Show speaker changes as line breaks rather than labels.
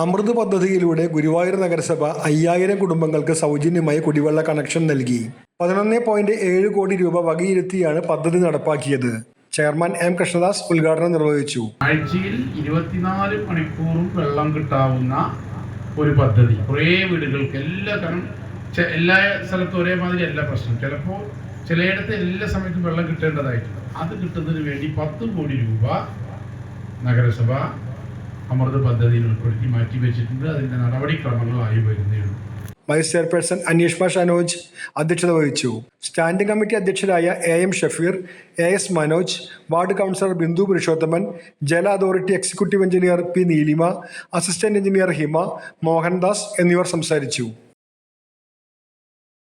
അമൃത് പദ്ധതിയിലൂടെ ഗുരുവായൂർ നഗരസഭ അയ്യായിരം കുടുംബങ്ങൾക്ക് സൗജന്യമായി കുടിവെള്ള കണക്ഷൻ നൽകി. പതിനൊന്ന് പോയിന്റ് ഏഴ് കോടി രൂപ വകയിരുത്തിയാണ് പദ്ധതി നടപ്പാക്കിയത്. ചെയർമാൻ എം കൃഷ്ണദാസ് ഉദ്ഘാടനം നിർവഹിച്ചു.
ആഴ്ചയിൽ ഇരുപത്തിനാല് മണിക്കൂറും വെള്ളം കിട്ടാവുന്ന ഒരു പദ്ധതി. കുറേ വീടുകൾക്ക് എല്ലാ തരം എല്ലാ സ്ഥലത്തും ഒരേമാതിരി അല്ല പ്രശ്നം ചിലപ്പോൾ ചിലയിടത്ത് എല്ലാ സമയത്തും വെള്ളം കിട്ടേണ്ടതായിട്ടുണ്ട്. അത് കിട്ടുന്നതിന് വേണ്ടി പത്ത് കോടി രൂപ നഗരസഭ അമൃത് പദ്ധതിയിൽ ഉൾപ്പെടുത്തി മാറ്റിവെച്ചിട്ടുണ്ട് അതിന്റെ നടപടിക്രമങ്ങളായി വരുന്നേ ഉള്ളൂ
വൈസ് ചെയർപേഴ്സൺ അന്വേഷ്മ ഷനോജ് അധ്യക്ഷത വഹിച്ചു. Standing committee അധ്യക്ഷരായ A M Shafeer A S Manoj ward councillor Bindu Purushothaman ജല authority executive engineer P Neelima assistant engineer Hima Mohandas എന്നിവർ സംസാരിച്ചു.